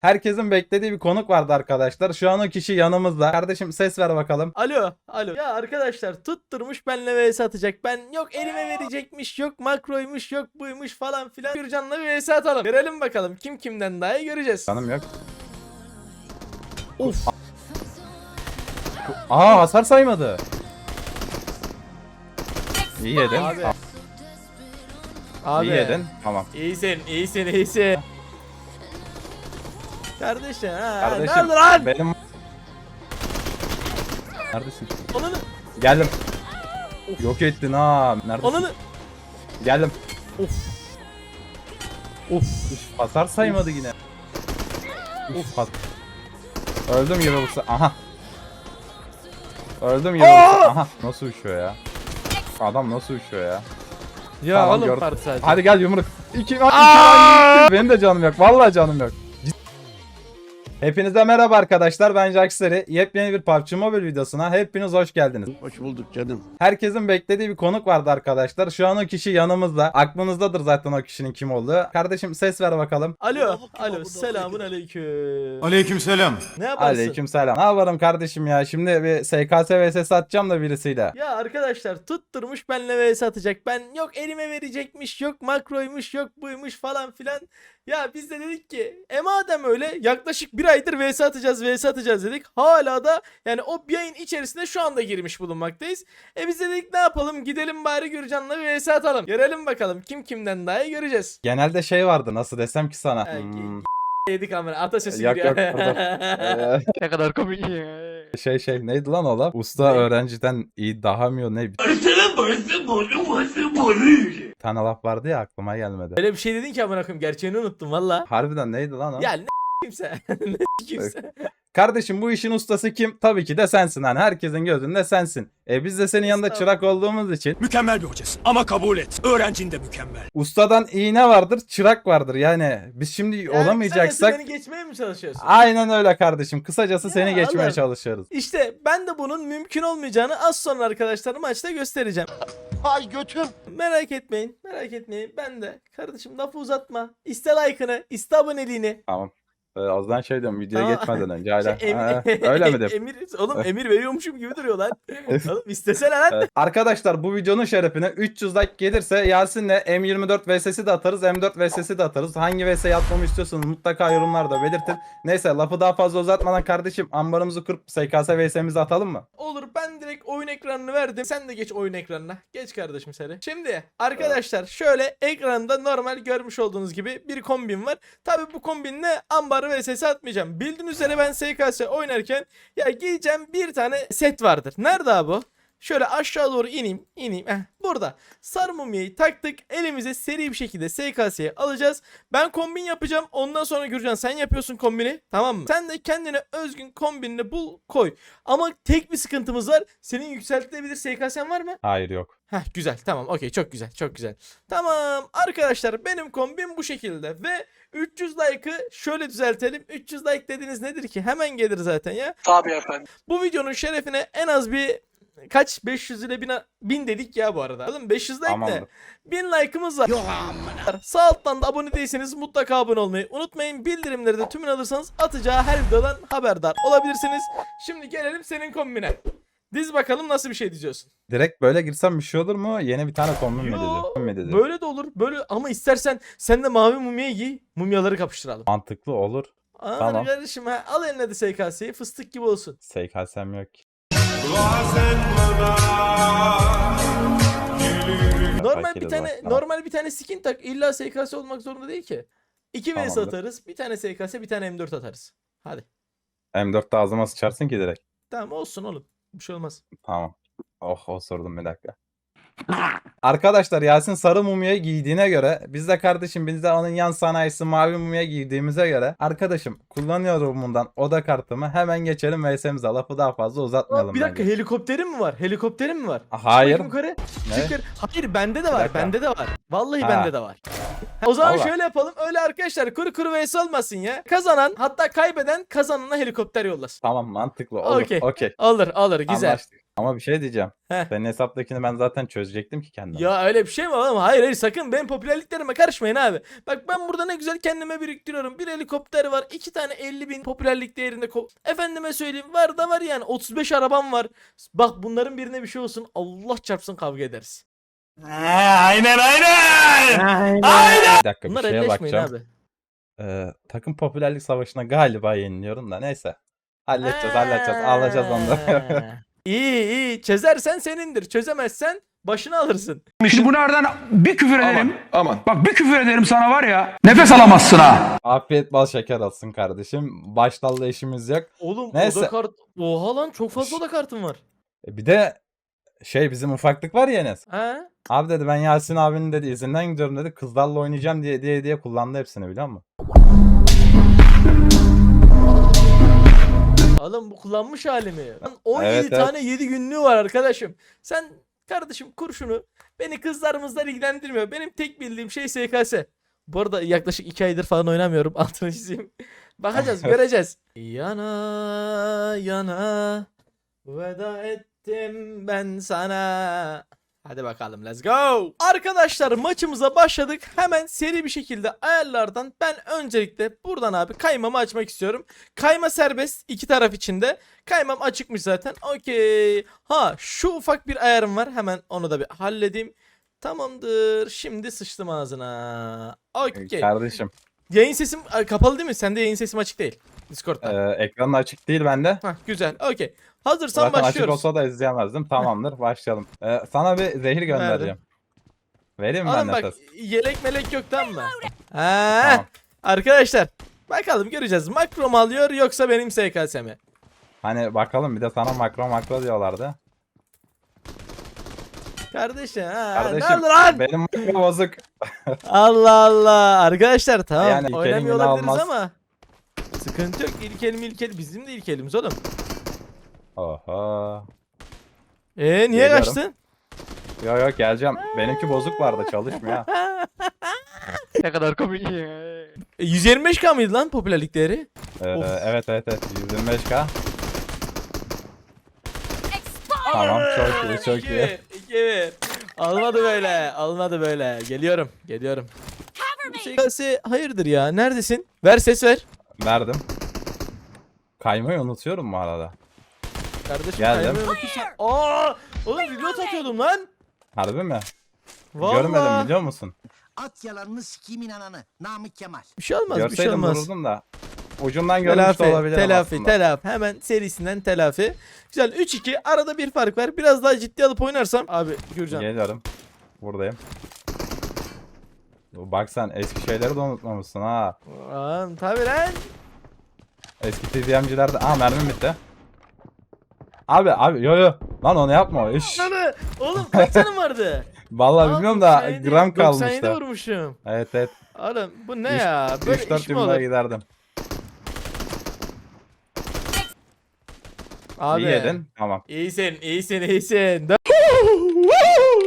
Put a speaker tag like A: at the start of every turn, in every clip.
A: Herkesin beklediği bir konuk vardı arkadaşlar. Şu an o kişi yanımızda. Kardeşim ses ver bakalım.
B: Alo, alo. Ya arkadaşlar tutturmuş benle vs atacak. Ben yok elime verecekmiş, yok makroymuş, yok buymuş falan filan. Gürcan'la bir vs atalım. Görelim bakalım kim kimden daha iyi göreceğiz.
A: Canım yok.
B: Of.
A: Aa hasar saymadı. İyi yedin.
B: Abi. Abi.
A: İyi yedin. Tamam.
B: İyisin, iyisin, iyisin. Kardeşim ha.
A: Kardeşim
B: Nerede lan?
A: benim Neredesin?
B: Ananı,
A: Geldim. Yok ettin ha. Neredesin?
B: ananı.
A: Geldim.
B: Of. Of.
A: Üf, hasar saymadı yine. Üf, has- Öldüm gibi bu Aha. Öldüm gibi bu Aha. Nasıl uçuyor ya? Adam nasıl uçuyor ya?
B: Ya
A: Tamam,
B: oğlum.
A: Hadi gel yumruk. İki, iki,
B: Aa!
A: Benim de canım yok. Vallahi canım yok. Hepinize merhaba arkadaşlar. Ben Jaxeri. Yepyeni bir PUBG Mobile videosuna hepiniz hoş geldiniz.
C: Hoş bulduk canım.
A: Herkesin beklediği bir konuk vardı arkadaşlar. Şu an o kişi yanımızda. Aklınızdadır zaten o kişinin kim olduğu. Kardeşim ses ver bakalım.
B: Alo, alo. Selamun aleyküm.
D: Aleykümselam.
B: Ne yaparsın?
A: Aleykümselam. Ne yaparım kardeşim ya? Şimdi bir SKS vs atacağım da birisiyle.
B: Ya arkadaşlar tutturmuş benle vs atacak. Ben yok elime verecekmiş, yok makroymuş, yok buymuş falan filan. Ya biz de dedik ki e madem öyle yaklaşık bir aydır vs atacağız, vs atacağız dedik. Hala da yani o bir ayın içerisinde şu anda girmiş bulunmaktayız. E biz de dedik ne yapalım gidelim bari Gürcan'la bir vs atalım. Görelim bakalım kim kimden daha iyi göreceğiz.
A: Genelde şey vardı nasıl desem ki sana.
B: Ha,
A: Hmm,
B: Yedik amına atasözü
A: Yok, yok, burada.
B: Ne kadar komik.
A: şey şey neydi lan o laf? Usta
B: Ne?
A: öğrenciden iyi daha mı ne? Bir tane laf vardı ya aklıma gelmedi.
B: Öyle bir şey dedin ki amına koyayım gerçeğini unuttum valla.
A: Harbiden neydi lan o?
B: Ya ne kimse. ne kimse.
A: Kardeşim bu işin ustası kim? Tabii ki de sensin. Hani herkesin gözünde sensin. E biz de senin yanında çırak olduğumuz için
D: Mükemmel bir hocasın ama kabul et. Öğrencin de mükemmel.
A: ustadan iyi ne vardır? Çırak vardır. Yani biz şimdi
B: Yani
A: olamayacaksak
B: kısacası beni geçmeye mi çalışıyorsun?
A: aynen öyle kardeşim. Kısacası
B: Ya
A: seni geçmeye
B: Allah'ım.
A: çalışıyoruz.
B: İşte ben de bunun mümkün olmayacağını az sonra arkadaşlar maçta göstereceğim.
C: Hay götüm.
B: Merak etmeyin, merak etmeyin. Ben de kardeşim lafı uzatma. İste like'ını, iste aboneliğini.
A: Tamam. Ee, o zaman şey diyorum videoya
B: Tamam.
A: geçmeden önce hala.
B: Şey,
A: Ha, öyle mi diyeyim?
B: emir, oğlum emir veriyormuşum gibi duruyor lan. oğlum istesene lan.
A: Evet. Arkadaşlar bu videonun şerefine 300 like gelirse Yasin'le M24 VS'si de atarız, M4 VS'si de atarız. Hangi VS'yi atmamı istiyorsanız mutlaka yorumlarda belirtin. Neyse lafı daha fazla uzatmadan kardeşim ambarımızı kurup SKS VS'mizi atalım mı?
B: Olur ben direkt oyun ekranını verdim. Sen de geç oyun ekranına. Geç kardeşim seni. Şimdi arkadaşlar şöyle ekranda normal görmüş olduğunuz gibi bir kombin var. Tabi bu kombinle ambarı ve sesi atmayacağım. Bildiğiniz üzere ben SKS oynarken ya giyeceğim bir tane set vardır. Nerede abi bu? Şöyle aşağı doğru ineyim, ineyim. Heh, burada. Sarı mumyayı taktık. Elimize seri bir şekilde SKS'ye alacağız. Ben kombin yapacağım. Ondan sonra Gürcan sen yapıyorsun kombini. Tamam mı? Sen de kendine özgün kombinini bul, koy. Ama tek bir sıkıntımız var. Senin yükseltilebilir SKS'n var mı?
A: Hayır yok.
B: Heh güzel tamam okey çok güzel çok güzel. Tamam arkadaşlar benim kombim bu şekilde ve 300 like'ı şöyle düzeltelim. 300 like dediğiniz nedir ki? Hemen gelir zaten ya.
E: Tabii efendim.
B: Bu videonun şerefine en az bir kaç 500 ile 1000, 1000 dedik ya bu arada. Oğlum 500 like
A: Tamamdır.
B: ne? 1000 like'ımız var. Sağ alttan da abone değilseniz mutlaka abone olmayı unutmayın. Bildirimleri de tümünü alırsanız atacağı her videodan haberdar olabilirsiniz. Şimdi gelelim senin kombine. Diz bakalım nasıl bir şey diyorsun.
A: Direkt böyle girsem bir şey olur mu? Yeni bir tane kombin mi dedi? Mi dedi?
B: Böyle de olur. Böyle ama istersen sen de mavi mumya giy. Mumyaları kapıştıralım.
A: Mantıklı olur.
B: Aa
A: Tamam.
B: kardeşim ha, al eline de SKS'yi fıstık gibi olsun.
A: SKS'm yok ki.
B: Normal bir tane
A: bak,
B: normal bir tane skin tak. İlla SKS olmak zorunda değil ki. 2 vs
A: Tamamdır.
B: atarız. Bir tane SKS, bir tane M4 atarız. Hadi.
A: M4'te ağzıma sıçarsın ki direkt.
B: Tamam olsun oğlum. Bir şey olmaz.
A: Tamam. Oh osurdum bir dakika. Arkadaşlar Yasin sarı mumya giydiğine göre biz de kardeşim biz de onun yan sanayisi mavi mumya giydiğimize göre arkadaşım kullanıyorum bundan oda kartımı hemen geçelim VS'mize lafı daha fazla uzatmayalım.
B: Aa, bir dakika
A: bence.
B: helikopterin mi var? Helikopterin mi var?
A: Hayır.
B: Yukarı.
A: Ne?
B: Hayır bende de var. Bende de var. Vallahi
A: Ha.
B: bende de var. O zaman
A: Vallahi.
B: şöyle yapalım. Öyle arkadaşlar kuru kuru vs olmasın ya. Kazanan hatta kaybeden kazanana helikopter yollasın.
A: Tamam mantıklı olur.
B: Okey.
A: Okey.
B: Alır alır güzel.
A: Anlaştık. Ama bir şey diyeceğim.
B: Heh.
A: Senin hesaptakini ben zaten çözecektim ki kendim.
B: Ya öyle bir şey mi oğlum? Hayır hayır sakın benim popülerliklerime karışmayın abi. Bak ben burada ne güzel kendime biriktiriyorum. Bir helikopter var. iki tane 50 bin popülerlik değerinde. ko- Efendime söyleyeyim var da var yani. 35 arabam var. Bak bunların birine bir şey olsun. Allah çarpsın kavga ederiz.
D: aynen aynen.
A: Bir dakika
B: Bunlar
A: bir şeye
B: elleşmeyin
A: bakacağım.
B: abi.
A: Ee, takım popülerlik savaşına galiba yeniliyorum da neyse. Halledeceğiz halledeceğiz. Alacağız onu da.
B: İyi iyi. Çözersen senindir. Çözemezsen başını alırsın.
E: Şimdi bu nereden bir küfür ederim.
C: Aman.
E: Bak bir küfür ederim sana var ya. Nefes alamazsın ha.
A: Afiyet bal şeker olsun kardeşim. Baştallı işimiz yok.
B: Oğlum
A: Neyse.
B: oda kart. Oha lan çok fazla oda kartım var.
A: E, bir de şey bizim ufaklık var ya Enes.
B: Ha?
A: Abi dedi ben Yasin abinin dedi izinden gidiyorum dedi. Kızlarla oynayacağım diye diye diye kullandı hepsini biliyor musun?
B: Oğlum bu kullanmış halimi. Lan 17
A: Evet, evet.
B: tane 7 günlüğü var arkadaşım. Sen kardeşim kur şunu. Beni kızlarımızdan ilgilendirmiyor. Benim tek bildiğim şey SKS. Bu arada yaklaşık 2 aydır falan oynamıyorum. Altını çizeyim. Bakacağız göreceğiz. Yana yana veda ettim ben sana. Hadi bakalım let's go. Arkadaşlar maçımıza başladık. Hemen seri bir şekilde ayarlardan ben öncelikle buradan abi kaymamı açmak istiyorum. Kayma serbest iki taraf içinde. Kaymam açıkmış zaten. Okey. Ha şu ufak bir ayarım var. Hemen onu da bir halledeyim. Tamamdır. Şimdi sıçtım ağzına. Okey.
A: Kardeşim
B: Yayın sesim kapalı değil mi? Sende yayın sesim açık değil. Discord'da.
A: e, ekranın açık değil bende.
B: Hah güzel. Okey. Hazırsan
A: Zaten açık
B: başlıyoruz.
A: olsa da izleyemezdim. Tamamdır başlayalım. E, sana bir zehir göndereceğim. Vereyim mi ben
B: Oğlum bak
A: nefes?
B: yelek melek yok tamam mı? Ha,
A: Tamam.
B: Arkadaşlar bakalım göreceğiz. Makro mu alıyor yoksa benim SKS mi?
A: Hani bakalım bir de sana makro makro diyorlardı.
B: Kardeşim ha,
A: Kardeşim
B: lan?
A: benim makro bozuk.
B: Allah Allah. Arkadaşlar tamam
A: Yani ilk
B: oynamıyor olabiliriz
A: almaz.
B: ama sıkıntı yok. İlk elim ilk elim bizim de ilk elimiz oğlum.
A: Oho.
B: Ee niye
A: Geliyorum.
B: kaçtın?
A: Yok yok geleceğim. Benimki bozuk vardı çalışmıyor.
B: ne kadar komik. 125k mıydı lan popülerlik değeri?
A: Ee,
B: Of.
A: evet evet evet 125k. Tamam çok iyi çok iyi.
B: 2 1. Almadı böyle. Almadı böyle. Geliyorum. Geliyorum. SKS hayırdır ya? Neredesin? Ver ses ver.
A: Verdim. Kaymayı unutuyorum bu arada.
B: Kardeşim
A: Geldim.
B: kaymayı unutursan. Aa! Oğlum reload atıyordum lan.
A: Harbi mi?
B: Vallahi.
A: Görmedim biliyor musun?
F: At yalanını sikimin ananı. Namık Kemal.
B: Bir şey olmaz bir şey
A: Görseydim
B: olmaz.
A: vururdum da. Ucundan görmüş
B: Telafi,
A: de olabilirim
B: telafi,
A: aslında.
B: telafi. Hemen serisinden telafi. Güzel 3-2 arada bir fark var. Biraz daha ciddi alıp oynarsam. Abi Gürcan.
A: Geliyorum. Buradayım. Bak sen eski şeyleri de unutmamışsın ha.
B: Aa, tabii lan.
A: Eski TDM'cilerde... Aa mermim bitti. Abi abi yo yo. Lan onu yapma. İş.
B: Lan, Oğlum kaç canın vardı?
A: Vallahi
B: Aa,
A: bilmiyorum da
B: 97
A: gram
B: 97
A: kalmıştı.
B: vurmuşum.
A: Evet evet.
B: Oğlum bu ne ya? Böyle
A: 3-4
B: iş mi olur?
A: giderdim.
B: Abi.
A: İyi yedin. Tamam.
B: İyisin, iyisin, iyisin.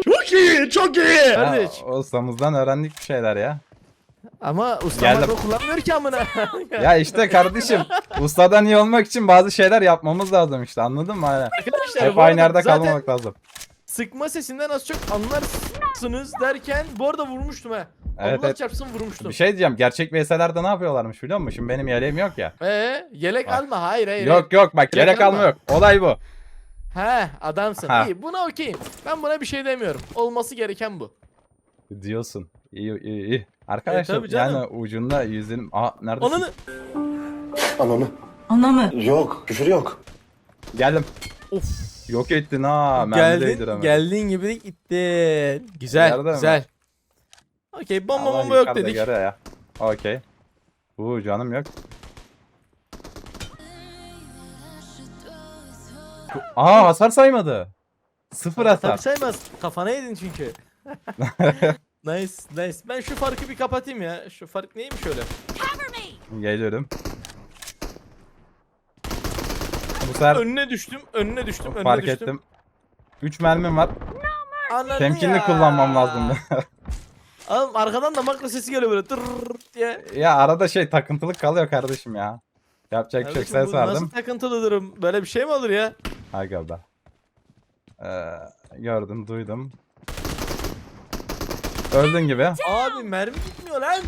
D: Çok iyi çok iyi.
B: Kardeş.
A: Ha, ustamızdan öğrendik bir şeyler ya.
B: Ama usta
A: Geldim.
B: makro kullanmıyor ki amına.
A: Ya işte kardeşim ustadan iyi olmak için bazı şeyler yapmamız lazım işte anladın mı? Hani
B: Arkadaşlar
A: hep
B: bu
A: aynı
B: arada
A: yerde
B: zaten
A: kalmamak lazım.
B: sıkma sesinden az çok anlarsınız derken bu arada vurmuştum ha.
A: Evet,
B: Allah
A: evet.
B: çarpsın vurmuştum.
A: Bir şey diyeceğim gerçek VS'lerde ne yapıyorlarmış biliyor musun? Şimdi benim yeleğim yok ya.
B: Ee, yelek
A: Bak.
B: alma hayır hayır.
A: Yok yok bak
B: Yelek
A: yelek
B: alma.
A: alma yok. Olay bu.
B: He adamsın.
A: Ha.
B: İyi buna okeyim. Ben buna bir şey demiyorum. Olması gereken bu.
A: Diyorsun. İyi iyi iyi. Arkadaşlar
B: E, tabii canım.
A: yani ucunda yüzün... Aa neredesin?
B: Ananı.
C: Ananı.
G: Ana mı?
C: Yok. Küfür yok.
A: Geldim.
B: Of.
A: Yok ettin ha. mermi
B: Geldin, geldiğin gibi de gittin. Güzel,
A: mi?
B: güzel. Okey, bomba
A: Allah
B: bomba yok
A: yukarıda
B: dedik.
A: göre ya. Okey. Uuu canım yok. Aa hasar saymadı. Sıfır hasar.
B: Tabii saymaz. Kafana yedin çünkü. nice, nice. Ben şu farkı bir kapatayım ya. Şu fark neymiş öyle?
A: Geliyorum. Bu sefer
B: Önüne düştüm, önüne düştüm, önüne
A: fark
B: düştüm.
A: ettim. 3 mermim var.
B: Ananı
A: Temkinli
B: ya.
A: kullanmam lazımdı.
B: Oğlum arkadan da makro sesi geliyor böyle tırrrr diye.
A: ya arada şey takıntılık kalıyor kardeşim ya. Yapacak bir şey yok.
B: Kardeşim,
A: ses
B: bu nasıl
A: verdim.
B: takıntılı durum? Böyle bir şey mi olur ya?
A: Be. Ee, gördüm, duydum. Öldün gibi.
B: Abi mermi gitmiyor lan.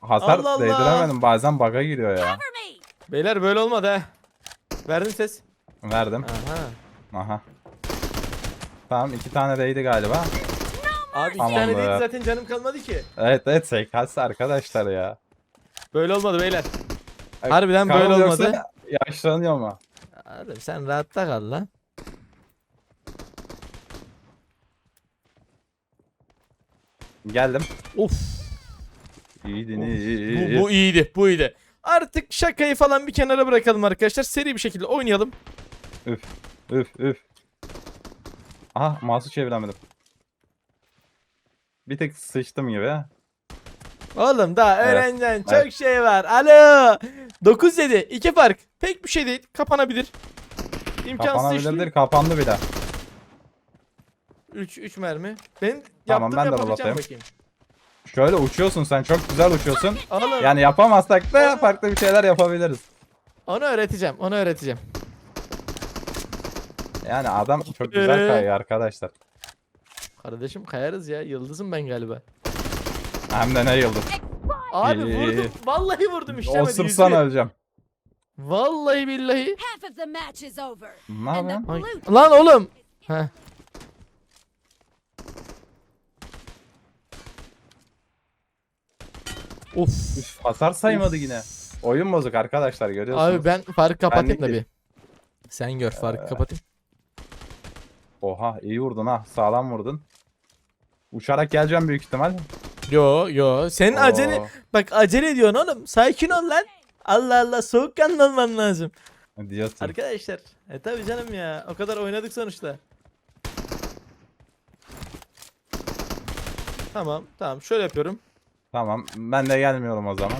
A: Hasar
B: Allah Allah.
A: değdiremedim. Bazen bug'a giriyor ya.
B: Beyler böyle olmadı ha. Verdim ses.
A: Verdim.
B: Aha.
A: Aha. Tamam iki tane değdi galiba.
B: Abi iki tane değil zaten canım kalmadı ki.
A: Evet evet SKS arkadaşlar ya.
B: Böyle olmadı beyler. Harbiden
A: Kanal
B: böyle
A: yoksa
B: olmadı.
A: Yaşlanıyor mu?
B: Adam sen rahatta kal lan.
A: Geldim.
B: Of.
A: İyiydin iyi iyi iyi.
B: Bu, bu iyiydi. Bu iyiydi. Artık şakayı falan bir kenara bırakalım arkadaşlar. Seri bir şekilde oynayalım.
A: Üf üf üf. Aha mouse'u çeviremedim. Bir tek sıçtım gibi.
B: Oğlum daha
A: Evet.
B: öğreneceksin. Çok
A: Evet.
B: şey var. Alo. 9 7. 2 fark. Pek bir şey değil. Kapanabilir. İmkansız
A: Kapanabilirdir kapandı bile.
B: 3 3 mermi. Ben yaptım
A: Tamam, ben de
B: yapabileceğim bakayım.
A: Şöyle uçuyorsun sen çok güzel uçuyorsun.
B: Oğlum
A: Yani yapamazsak da farklı bir şeyler yapabiliriz.
B: onu öğreteceğim. Onu öğreteceğim.
A: Yani adam çok güzel kayıyor arkadaşlar.
B: Kardeşim kayarız ya. Yıldızım ben galiba.
A: Hem de ne yıldız.
B: Abi
A: İyi.
B: vurdum. Vallahi vurdum işlemedi.
A: Osursan
B: yüzüğü.
A: öleceğim.
B: Vallahi billahi.
G: Half of the match is over.
A: Ne
G: And the
A: yapıyorsun?
G: blue
B: Lan oğlum. Heh. Of.
A: Üf, hasar saymadı yine. Oyun bozuk arkadaşlar görüyorsunuz.
B: Abi ben farkı kapatayım da bir. Sen gör farkı kapatayım.
A: Oha iyi vurdun ha. Sağlam vurdun. Uçarak geleceğim büyük ihtimal.
B: Yo yo. Senin
A: Oo.
B: acele bak acele ediyorsun oğlum. Sakin ol lan. Allah Allah soğukkanlı olman lazım.
A: Diyorsun.
B: Arkadaşlar. E tabi canım ya. O kadar oynadık sonuçta. Tamam tamam şöyle yapıyorum.
A: Tamam ben de gelmiyorum o zaman.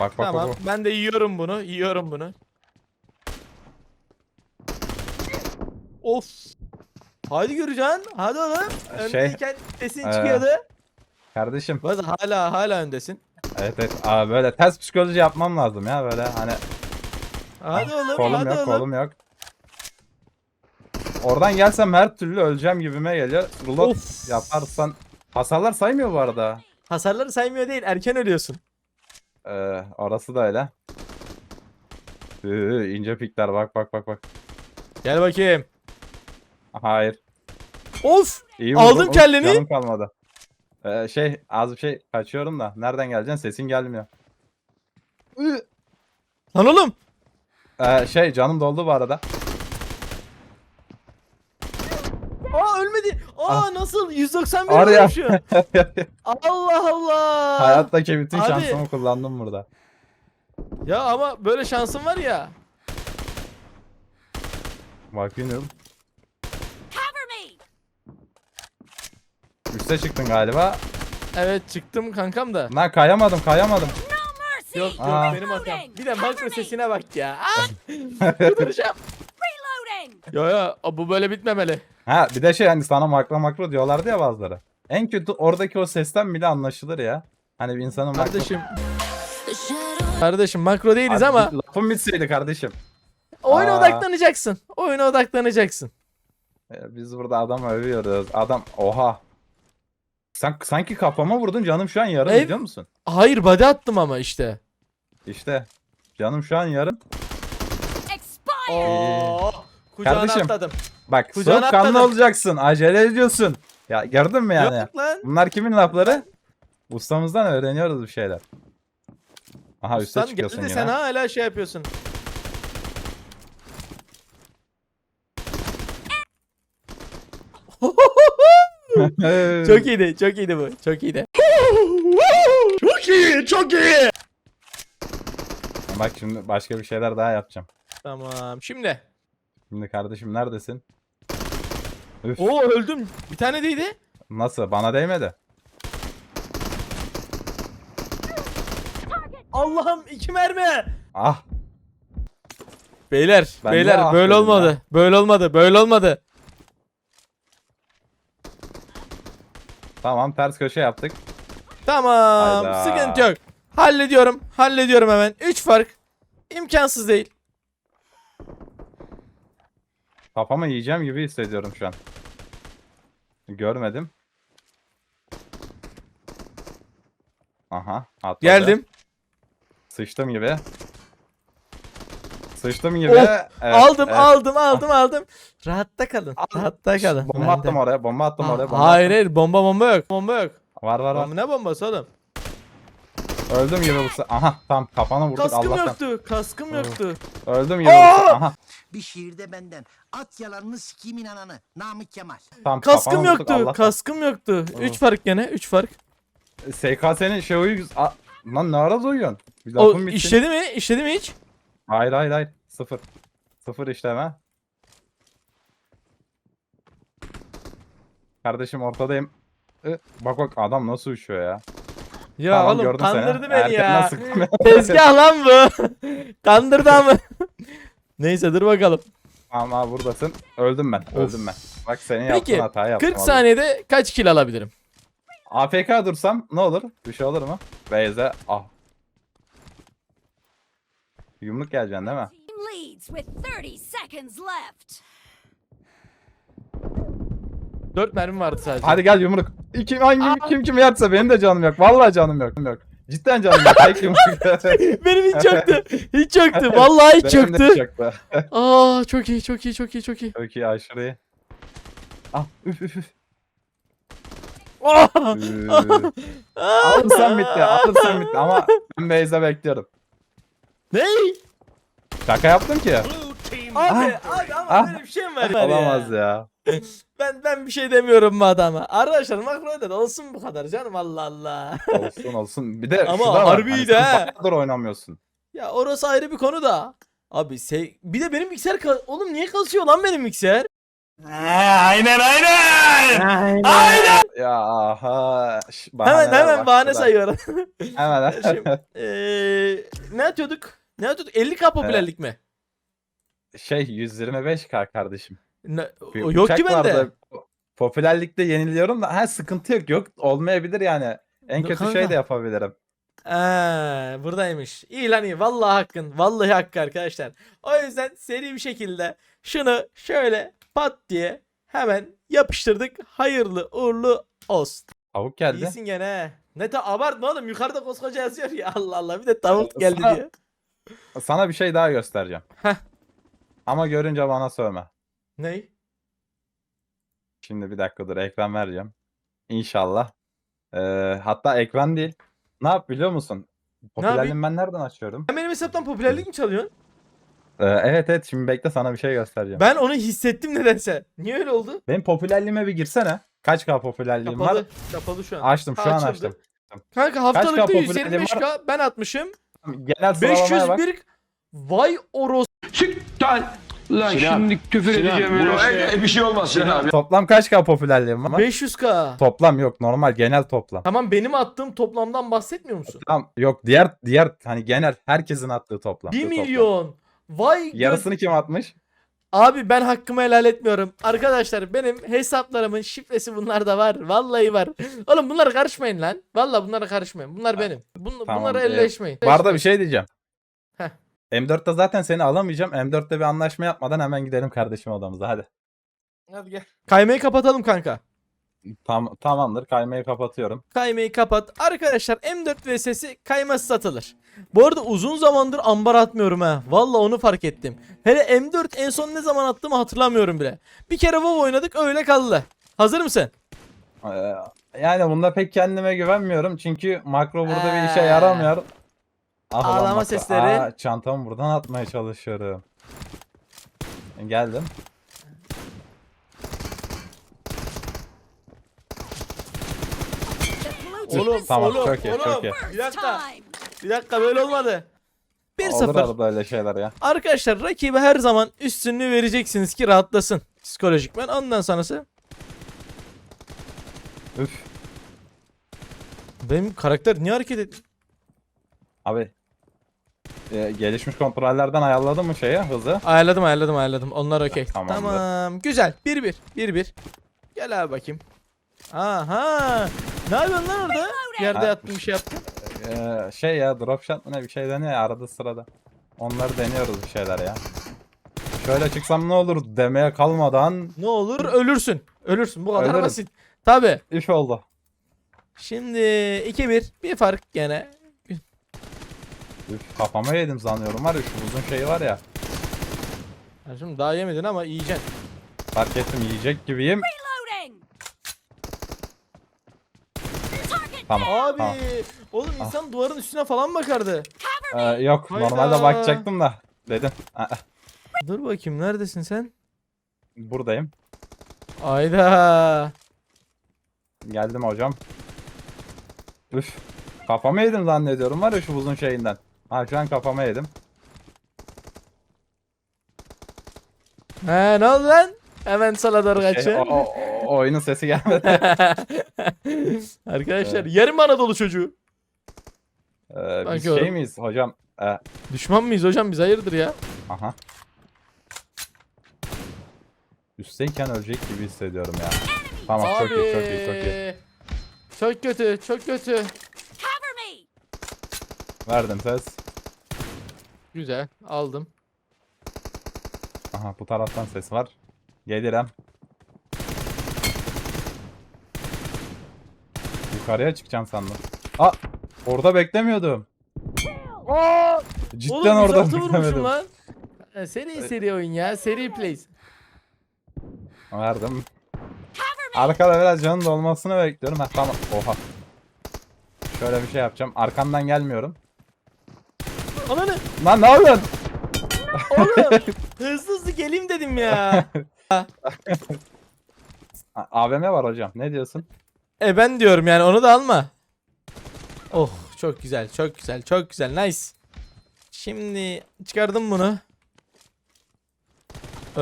A: Bak bak
B: tamam
A: bak. bak.
B: ben de yiyorum bunu. Yiyorum bunu. Of. Hadi Gürcan. Hadi oğlum.
A: Şey,
B: Öndeyken sesin
A: e,
B: çıkıyordu.
A: Kardeşim.
B: Bak hala hala öndesin.
A: Evet evet. Aa, böyle ters psikoloji yapmam lazım ya böyle hani.
B: Hadi oğlum.
A: kolum
B: hadi
A: yok
B: oğlum.
A: kolum yok. Oradan gelsem her türlü öleceğim gibime geliyor. Reload
B: Of.
A: yaparsan hasarlar saymıyor bu arada.
B: Hasarları saymıyor değil. Erken ölüyorsun.
A: Ee, orası da öyle. Üü, ince pikler bak bak bak bak.
B: Gel bakayım.
A: Hayır.
B: Of.
A: İyi
B: Aldın
A: vurdun. Uf,
B: kelleni.
A: Canım kalmadı. Ee, şey az bir şey kaçıyorum da. Nereden geleceksin? Sesin gelmiyor.
B: Lan oğlum.
A: Ee, şey canım doldu bu arada.
B: Aa Aa nasıl? 191
A: Var ya.
B: olmuşum. Allah Allah.
A: Hayattaki bütün
B: Abi.
A: şansımı kullandım burada.
B: Ya ama böyle şansın var ya.
A: Bakıyorum. Üste çıktın galiba.
B: Evet çıktım kankam da.
A: Lan kayamadım kayamadım.
B: Yok yok
A: Aa.
B: benim hatam. Bir de makro sesine bak ya. Aa. Yo yo bu böyle bitmemeli.
A: Ha bir de şey hani sana makro makro diyorlardı ya bazıları. En kötü oradaki o sesten bile anlaşılır ya. Hani bir insanın makro...
B: Kardeşim. Kardeşim makro değiliz
A: Abi,
B: ama
A: Lafım bitseydi kardeşim.
B: oyuna
A: Aa.
B: odaklanacaksın. Oyuna odaklanacaksın.
A: Ee, Biz burada adam övüyoruz. Adam oha. Sen sanki kafama vurdun canım şu an yarım
B: Ev-
A: biliyor musun?
B: Hayır body attım ama işte.
A: İşte canım şu an yarım.
B: Oo. Kucağına
A: Kardeşim.
B: atladım.
A: Bak
B: Kucağına
A: soğukkanlı
B: atladım.
A: olacaksın. Acele ediyorsun. Ya gördün mü yani?
B: Yok lan.
A: Bunlar kimin lafları? Ustamızdan öğreniyoruz bir şeyler. Aha üste
B: Sen
A: çıkıyorsun
B: geldi de
A: yine.
B: sen hala şey yapıyorsun. çok iyiydi, çok iyiydi bu. Çok iyiydi.
D: Çok iyi, çok iyi.
A: Bak şimdi başka bir şeyler daha yapacağım.
B: Tamam. Şimdi.
A: Şimdi kardeşim neredesin? Üf,
B: Oo öldüm. Bir tane değdi.
A: nasıl? Bana değmedi.
B: Allah'ım iki mermi.
A: Ah
B: Beyler,
A: Ben
B: beyler
A: ah
B: böyle
A: dedim
B: olmadı.
A: ya?
B: Böyle olmadı. Böyle olmadı.
A: tamam ters köşe yaptık.
B: Tamam.
A: Hayda.
B: Sıkıntı yok. Hallediyorum. Hallediyorum hemen. 3 fark. İmkansız değil.
A: Kafama yiyeceğim gibi hissediyorum şu an. Görmedim. Aha. atladı.
B: Geldim.
A: Sıçtım gibi. Sıçtım gibi.
B: Oh,
A: Evet,
B: aldım
A: evet.
B: aldım aldım aldım. Rahatta kalın. Rahatta kalın.
A: Bomba attım oraya. Bomba attım
B: Ha,
A: oraya. Bomba
B: hayır
A: attım.
B: hayır bomba bomba yok. Bomba yok.
A: Var var var.
B: Bomba, ne bombası oğlum?
A: Öldüm se- Aha tam kafana vurduk
B: Kaskım
A: Allah'tan.
B: yoktu. Kaskım yoktu.
A: Öldüm se- Aha
F: Bir şiirde benden. At yalanını sikiyim inananı. Namık Kemal.
A: tam
B: Kaskım
A: kafana vurduk
B: yoktu.
A: Allah'tan.
B: Kaskım yoktu. 3 fark gene. 3 fark.
A: SKS'nin şey uyu... A- Lan ne ara duyuyorsun? Bir
B: O
A: lafın bitti.
B: işledi mi? İşledi mi hiç?
A: Hayır hayır hayır. Sıfır. Sıfır işleme. Kardeşim ortadayım. Ü, Bak bak adam nasıl uçuyor ya.
B: Ya
A: Tamam,
B: oğlum
A: gördüm seni.
B: kandırdı beni
A: Erkenden
B: ya.
A: sıktım.
B: Tezgah lan bu. Kandırdı ama. Neyse dur bakalım.
A: Abi buradasın. Öldüm ben. Öldüm ben. Bak senin
B: Peki,
A: yaptığın hatayı yaptım.
B: 40
A: abi.
B: saniyede kaç kill alabilirim?
A: AFK dursam ne olur? Bir şey olur mu? Beyze ah. Yumruk geleceksin değil mi?
G: Team leads with 30 seconds left.
B: 4 mermi vardı sadece.
A: Hadi gel yumruk. Kim hangi kim kim yerse benim de canım yok. Vallahi canım yok. Yok. Cidden canım yok. Tek yumruk.
B: Benim hiç yoktu. Hiç yoktu. Vallahi hiç
A: Benim de
B: yoktu.
A: çaktı.
B: Aa çok iyi çok iyi çok iyi çok iyi.
A: Çok iyi aşırı iyi. Ah üf üf üf.
B: Ah!
A: Üf. Alırsan bitti. Alırsan bitti. Ama ben Beyze bekliyorum.
B: Ne?
A: Şaka yaptım ki.
B: Abi abi ama
A: Ah.
B: böyle bir şey mi var
A: Olamaz
B: ya? Ben ben bir şey demiyorum bu adama. Arkadaşlar makroda da olsun bu kadar canım Allah Allah.
A: Olsun olsun. Bir de
B: Ama
A: şu da var.
B: harbiydi
A: sen
B: ha.
A: bayağıdır oynamıyorsun.
B: ya orası ayrı bir konu da. Abi se- bir de benim mikser ka- oğlum niye kasıyor lan benim mikser?
D: Aynen aynen.
A: Ya aha. Şş,
B: Hemen
A: bahaneler
B: hemen bahane
A: başladı.
B: sayıyorum.
A: Hemen.
B: Şimdi, eee, ne atıyorduk? Ne atıyorduk? 50k popülerlik mi?
A: şey 125k kardeşim.
B: Ne-
A: Bir
B: yok ki
A: uçak
B: bende.
A: Popülerlikte yeniliyorum da ha sıkıntı yok. Yok olmayabilir yani. En
B: Dur
A: kötü
B: kanka.
A: şey de yapabilirim.
B: Ee, buradaymış. İyi lan iyi. Vallahi hakkın. Vallahi hakkı arkadaşlar. O yüzden seri bir şekilde şunu şöyle pat diye hemen yapıştırdık. Hayırlı uğurlu olsun.
A: Tavuk geldi.
B: İyisin gene. he. Ne ta abartma oğlum. Yukarıda koskoca yazıyor ya. Allah Allah. Bir de tavuk geldi
A: sana-
B: diyor.
A: Sana bir şey daha göstereceğim.
B: Heh.
A: Ama görünce bana sövme.
B: Ney?
A: Şimdi bir dakika dur ekran vereceğim. İnşallah. Ee, hatta ekran değil. Ne yap biliyor musun? Popülerliğimi ben nereden açıyorum?
B: Sen benim hesaptan popülerlik mi çalıyorsun?
A: Ee, evet evet şimdi bekle sana bir şey göstereceğim.
B: Ben onu hissettim nedense. Niye öyle oldu?
A: Benim popülerliğime bir girsene. Kaç K popülerliğim
B: Kapalı.
A: var?
B: Kapalı şu an.
A: Açtım şu
B: Ha,
A: an
B: açıldı.
A: açtım.
B: Kanka haftalıkta
A: popülerliğim
B: 125k ben atmışım.
A: Genel sıralamaya bak.
B: 501 Vay oros.
E: Siktir. Lan şimdi küfür edeceğim öyle.
D: bir şey olmaz Sinan abi.
A: Toplam kaç K popülerliğim var?
B: 500k.
A: Toplam yok normal genel toplam.
B: Tamam benim attığım toplamdan bahsetmiyor musun?
A: Tamam yok diğer diğer hani genel herkesin attığı toplam.
B: 1
A: Toplam.
B: milyon. Vay gö-
A: Yarısını kim atmış?
B: Abi ben hakkımı helal etmiyorum. Arkadaşlar benim hesaplarımın şifresi bunlarda var. Vallahi var. Oğlum bunlara karışmayın lan. Vallahi bunlara karışmayın. Bunlar benim. Bun
A: Tamam,
B: bunlara
A: e,
B: elleşmeyin.
A: Bu arada bir şey diyeceğim.
B: Heh.
A: M4'te zaten seni alamayacağım. M4'te bir anlaşma yapmadan hemen gidelim kardeşim odamıza hadi.
B: Hadi gel. Kaymayı kapatalım kanka.
A: Tam, tamamdır kaymayı kapatıyorum.
B: Kaymayı kapat. Arkadaşlar M4 VS'si kayması satılır. Bu arada uzun zamandır ambar atmıyorum ha. Valla onu fark ettim. Hele M4 en son ne zaman attığımı hatırlamıyorum bile. Bir kere WoW oynadık öyle kaldı. Hazır mısın?
A: Ee, yani bunda pek kendime güvenmiyorum. Çünkü makro burada bir işe
B: Ee.
A: yaramıyor. Ah ulan
B: Ağlama
A: makro.
B: sesleri.
A: Aa, çantamı buradan atmaya çalışıyorum. Geldim.
B: Oğlum,
A: Tamam
B: oğlum,
A: çok iyi
B: oğlum.
A: çok iyi.
B: Bir dakika.
G: time.
B: Bir dakika böyle olmadı. 1-0.
A: Olur arada öyle şeyler ya.
B: Arkadaşlar rakibe her zaman üstünlüğü vereceksiniz ki rahatlasın. Psikolojikmen ondan sonrası.
A: Üf.
B: Benim karakter niye hareket ediyor?
A: Abi. E, gelişmiş kontrollerden ayarladın mı şeyi hızı?
B: Ayarladım ayarladım ayarladım. Onlar okey.
A: Tamamdır.
B: Tamam. Güzel. 1-1. 1-1. Gel abi bakayım. Aha. Ne yapıyorsun lan orada? Yerde
A: Ha,
B: yattım bir şey yaptım.
A: Ee, şey ya drop shot mı ne bir şey deniyor ya arada sırada. Onları deniyoruz bir şeyler ya. şöyle çıksam ne olur demeye kalmadan
B: Ne olur ölürsün. Ölürsün bu kadar
A: Ölürüm.
B: basit. Tabi.
A: iş oldu.
B: Şimdi 2-1 bir fark gene.
A: Üf, kafama yedim sanıyorum var ya şu uzun şey var ya.
B: Ha, Şimdi daha yemedin ama yiyeceksin.
A: Fark ettim yiyecek gibiyim. Tamam.
B: Abi
A: Tamam.
B: oğlum insan duvarın üstüne falan bakardı.
A: Ee, yok
B: Hayda.
A: normalde bakacaktım da dedim. Aa,
B: Dur bakayım neredesin sen?
A: buradayım.
B: Ayda.
A: Geldim hocam. Üf. Kafama yedim zannediyorum var ya şu uzun şeyinden. Ha şu an kafama yedim.
B: He ne oldu lan? Hemen sana doğru
A: Şey,
B: kaçıyor.
A: o, o- o- oyunun sesi gelmedi.
B: Arkadaşlar yarım Anadolu çocuğu.
A: Ee, biz
B: Bakıyorum.
A: şey miyiz hocam? Ee,
B: Düşman mıyız hocam biz hayırdır ya?
A: aha. Üstteyken ölecek gibi hissediyorum ya. Tamam çok iyi çok iyi çok iyi.
B: Çok kötü çok kötü.
A: Verdim ses.
B: Güzel aldım.
A: Aha bu taraftan ses var. Gelirim. Yukarıya çıkacağım sandım. Aa orada beklemiyordum. Cidden
B: Oğlum
A: orada
B: 106 vurmuşum
A: beklemedim.
B: lan. Ha, Seri seri oyun ya. Seri plays.
A: Verdim. Arkada biraz canın dolmasını bekliyorum. Ha tamam. Oha. Şöyle bir şey yapacağım. Arkandan gelmiyorum.
B: Ananı.
A: Lan ne yapıyorsun?
B: Oğlum. hızlı hızlı geleyim dedim ya.
A: A- AVM var hocam. Ne diyorsun?
B: e ben diyorum yani onu da alma. Oh çok güzel çok güzel çok güzel nice. Şimdi çıkardım bunu. Ee,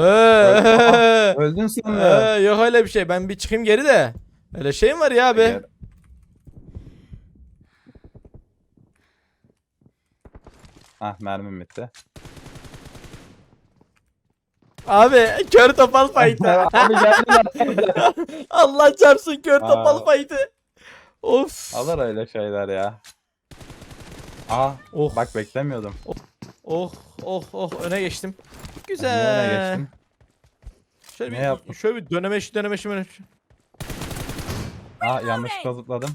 A: Öldün sen de.
B: ee, yok öyle bir şey ben bir çıkayım geri de. Öyle şey mi var ya abi?
A: Gel. Ah mermim bitti.
B: Abi kör topal fight'ı.
A: Abi.
B: Allah çarpsın kör
A: Aa.
B: topal fight'ı. Of.
A: Alır öyle şeyler ya. Aa
B: Oh.
A: bak beklemiyordum.
B: Oh oh oh öne geçtim.
A: Niye
B: Güzel.
A: öne geçtin?
B: Şöyle
A: Ne
B: bir,
A: yaptın?
B: şöyle bir dönemeş dönemeş dönemeş.
A: Aa yanlışlıkla zıpladım.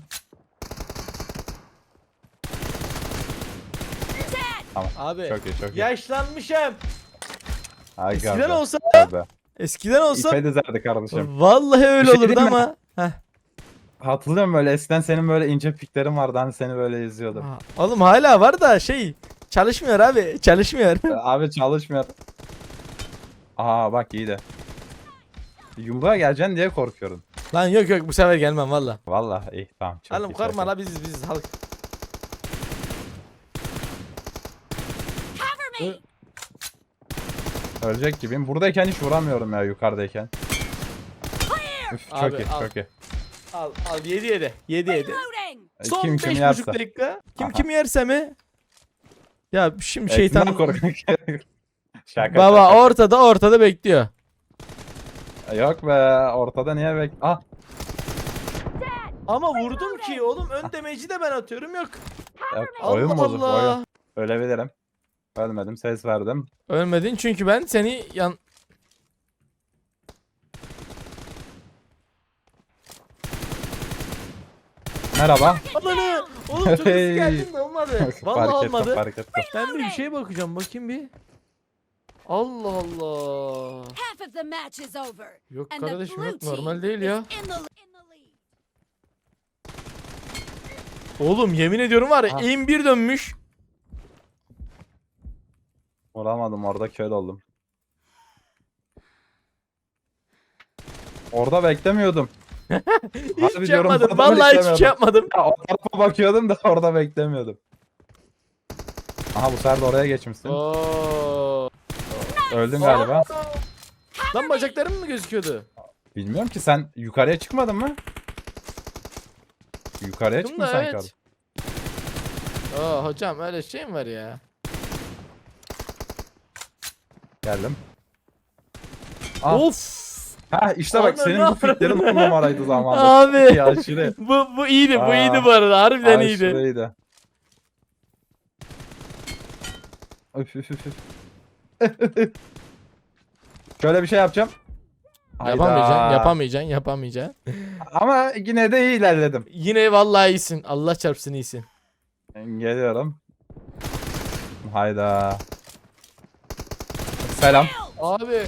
B: Abi
A: Çok iyi çok iyi.
B: yaşlanmışım.
A: Ay,
B: Eskiden olsa eskiden olsa
A: İpe dizerdi kardeşim.
B: vallahi öyle
A: Bir şey
B: olurdu
A: diyeyim mi?
B: ama. Heh.
A: Hatırlıyorum böyle eskiden senin böyle ince piklerin vardı hani seni böyle izliyordum.
B: Aa, Oğlum hala var da şey çalışmıyor abi çalışmıyor.
A: Abi çalışmıyor. Aa bak iyi de. Yumruğa geleceksin diye korkuyorum.
B: Lan yok yok bu sefer gelmem valla.
A: Vallahi iyi tamam. Çok
B: Oğlum
A: iyi, çok
B: korkma
A: iyi.
B: la biziz biziz halk.
G: Me.
A: Ölecek gibiyim. Buradayken hiç vuramıyorum ya yukarıdayken. Üf, çok
B: Abi,
A: iyi
B: al.
A: çok iyi.
B: Al al 7 7 7 7.
G: Reloading.
B: Son
A: kim kim
B: 5,5
A: yerse.
B: dakika. Kim
A: Aha.
B: kim yerse mi? Ya şimdi
A: Şeytan şaka
B: Baba
A: şaka.
B: ortada ortada bekliyor.
A: Yok be ortada niye bek... Ah
B: Ama vurdum ki oğlum ön demeci de ben atıyorum yok.
A: yok, oyun
B: Allah
A: bozuk
B: Allah.
A: oyun. Ölebilirim. Ölmedim ses verdim.
B: Ölmedin çünkü ben seni yan...
A: Merhaba.
B: Ananı! Oğlum çok hızlı
A: Hey.
B: geldin de olmadı. Vallahi
A: fark ettim
B: olmadı.
A: fark ettim.
B: Ben bir, şeye bakacağım bakayım bir. Allah Allah.
G: Half of the match is over.
B: Yok
G: And the
B: kardeşim
G: blue
B: yok normal
G: team
B: değil ya.
G: is in the, in the lead.
B: Oğlum yemin ediyorum var ya
A: Ha.
B: aim bir dönmüş.
A: Vuramadım orada kör oldum. Orada beklemiyordum.
B: Hiçbir
A: Harbi diyorum,
B: yapmadım.
A: orada
B: Vallahi
A: beklemiyordum.
B: yapmadım.
A: Ya, o tarafa bakıyordum da orada beklemiyordum. Aha bu sefer de oraya geçmişsin.
B: Oo.
A: Öldün galiba.
B: Lan bacaklarım mı gözüküyordu?
A: Bilmiyorum ki sen yukarıya çıkmadın mı? Yukarıya
B: Çıktım
A: çıktın
B: da
A: sanki
B: evet. Aa hocam öyle şey mi var ya?
A: Geldim. Ah.
B: Of.
A: Ha işte bak
B: Ana,
A: senin bu fiklerin on numaraydı zamanında.
B: Abi.
A: Ya aşırı.
B: Bu bu iyiydi bu
A: Aa.
B: iyiydi bu arada harbiden iyiydi.
A: Aşırıydı. Üf üf üf. Şöyle bir şey yapacağım. Hayda.
B: Yapamayacaksın, yapamayacaksın, yapamayacaksın.
A: Ama yine de iyi ilerledim.
B: Yine vallahi iyisin. Allah çarpsın iyisin.
A: Geliyorum. Hayda. Selam.
B: Abi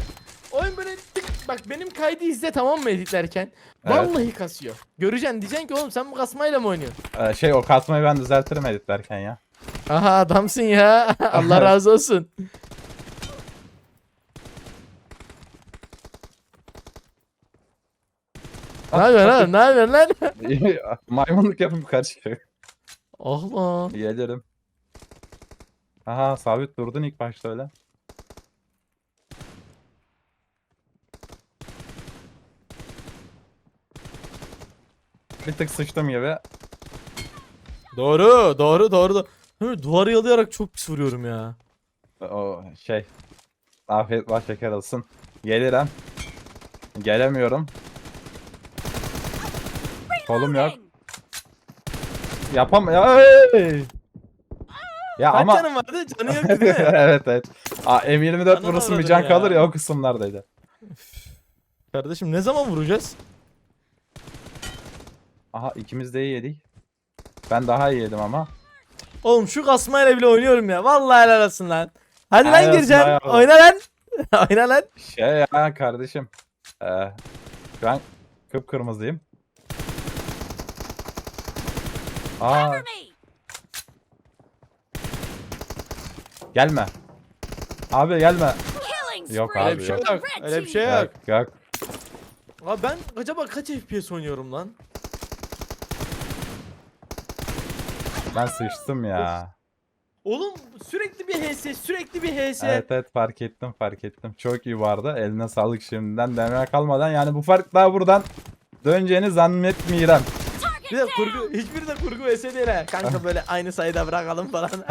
B: oyun böyle tık bak benim kaydı izle tamam mı editlerken.
A: Evet.
B: Vallahi kasıyor. Göreceksin diyeceksin ki oğlum sen bu kasmayla mı oynuyorsun?
A: Ee, şey o kasmayı ben düzeltirim editlerken ya.
B: Aha adamsın ya. Allah razı olsun. ne yapıyorsun lan? Ne yapıyorsun lan?
A: Maymunluk yapıp kaçıyor.
B: lan.
A: Gelirim. Aha sabit durdun ilk başta öyle. Bir tık sıçtım gibi.
B: Doğru, doğru, doğru. da- Hı, duvarı yalayarak çok pis vuruyorum ya.
A: O şey. Afiyet baş şeker olsun. Gelirim. Gelemiyorum. Kolum yok. Yapam ya. ey! Ya
B: Kaç
A: ama
B: canın vardı? Canı yok değil mi?
A: evet evet. Aa, M24
B: Anam
A: vurursun bir
B: avradım
A: can
B: ya.
A: kalır ya o kısımlardaydı.
B: Kardeşim ne zaman vuracağız?
A: Aha ikimiz de iyi yedik. Ben daha iyi yedim ama.
B: Oğlum şu kasmayla bile oynuyorum ya. Vallahi helal olsun lan. Hadi
A: Helal
B: lan
A: olsun,
B: gireceğim.
A: helal olsun.
B: Oyna lan. Oyna lan.
A: Şey ya kardeşim. Ee, şu an kıpkırmızıyım. Aa
G: Cover me.
A: gelme. Abi gelme.
G: Killing
A: Yok
G: spree
A: abi,
B: Öyle bir şey
A: yok.
B: yok. Öyle bir şey yok.
A: Yok yok.
B: Abi ben acaba kaç FPS oynuyorum lan?
A: Ben sıçtım ya.
B: Oğlum sürekli bir HS, sürekli bir HS.
A: Evet evet fark ettim fark ettim. Çok iyi vardı. Eline sağlık şimdiden demeye kalmadan. Yani bu fark daha buradan döneceğini zannetmiyorum.
B: Bir de kurgu, hiçbiri de kurgu vs değil ha. Kanka böyle aynı sayıda bırakalım falan.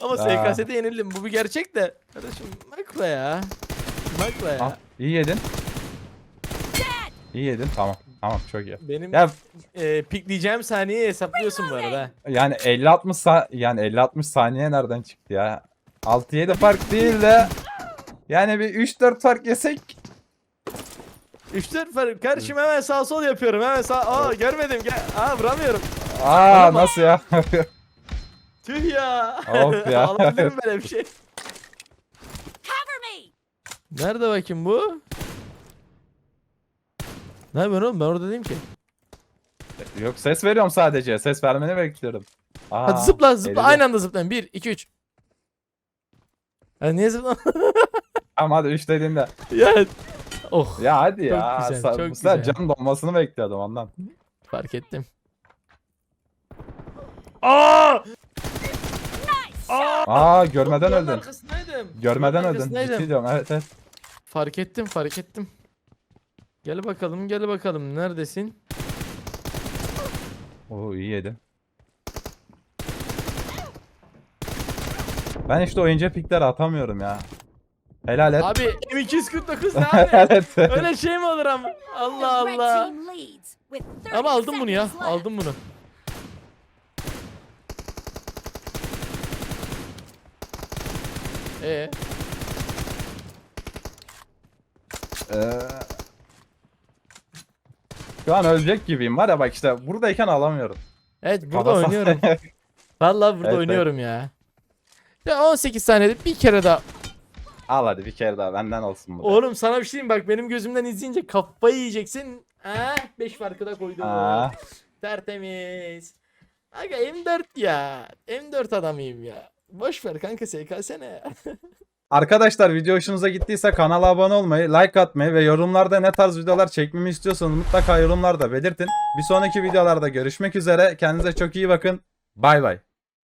B: Ama. SKS'de yenildim. Bu bir gerçek de. Kardeşim makro ya. Makro ya.
A: Ah, iyi yedin. İyi yedin tamam. Tamam çok iyi.
B: Benim
A: Ya
B: e, pikleyeceğim saniyeyi hesaplıyorsun bu arada.
A: yani 50 60 sa yani 50 60 saniye nereden çıktı ya? 6 7 fark değil de yani bir 3 4 fark yesek
B: 3-4 fark. Kardeşim hemen sağ sol yapıyorum. Hemen sağ. Aa görmedim. Gel. Aa vuramıyorum.
A: aa nasıl ya?
B: Tüh ya.
A: Of ya.
B: Olabilir mi böyle bir şey?
G: Cover me.
B: Nerede bakayım bu? Ne yapıyorsun oğlum? Ben orada değilim ki.
A: Yok ses veriyorum sadece. Ses vermeni bekliyorum. Aa,
B: Hadi zıpla zıpla.
A: eridi.
B: Aynı anda zıplayın. 1, 2, 3. Ya niye zıpla?
A: Ama hadi 3 dediğinde.
B: ya. Oh.
A: Ya hadi ya.
B: güzel,
A: Sa-
B: çok
A: bu sefer
B: güzel.
A: canın donmasını bekliyordum ondan.
B: Fark ettim. Aa!
A: Aa görmeden
B: Duvarın
A: öldün.
B: arkasındaydım.
A: Görmeden
B: Duvarın
A: öldün.
B: arkasındaydım.
A: Ciddi diyorum evet evet.
B: Fark ettim, fark ettim. Gel bakalım, gel bakalım. Neredesin?
A: Oo iyi yedin. Ben işte oyuncu pikler atamıyorum ya. Helal et.
B: Abi M249 ne abi?
A: Helal et.
B: Öyle şey mi olur ama?
G: Allah
B: Allah
G: red
B: Allah.
G: team leads with 30
B: Ama aldım bunu ya. Aldım bunu. Ee,
A: Ee, Şu an ölecek gibiyim var ya bak işte buradayken alamıyorum.
B: evet burada
A: Kafası-
B: oynuyorum. Vallahi burada
A: Evet,
B: oynuyorum ya. Ya 18 saniyede bir kere daha.
A: Al hadi bir kere daha benden olsun bu. da.
B: Oğlum sana bir şey diyeyim bak benim gözümden izleyince kafayı yiyeceksin. Ha 5 farkı da koydum.
A: Aa,
B: Tertemiz. Aga M4 ya. M4 adamıyım ya. Boş ver kanka SKS ne.
A: Arkadaşlar video hoşunuza gittiyse kanala abone olmayı, like atmayı ve yorumlarda ne tarz videolar çekmemi istiyorsanız mutlaka yorumlarda belirtin. Bir sonraki videolarda görüşmek üzere. Kendinize çok iyi bakın. Bay bay.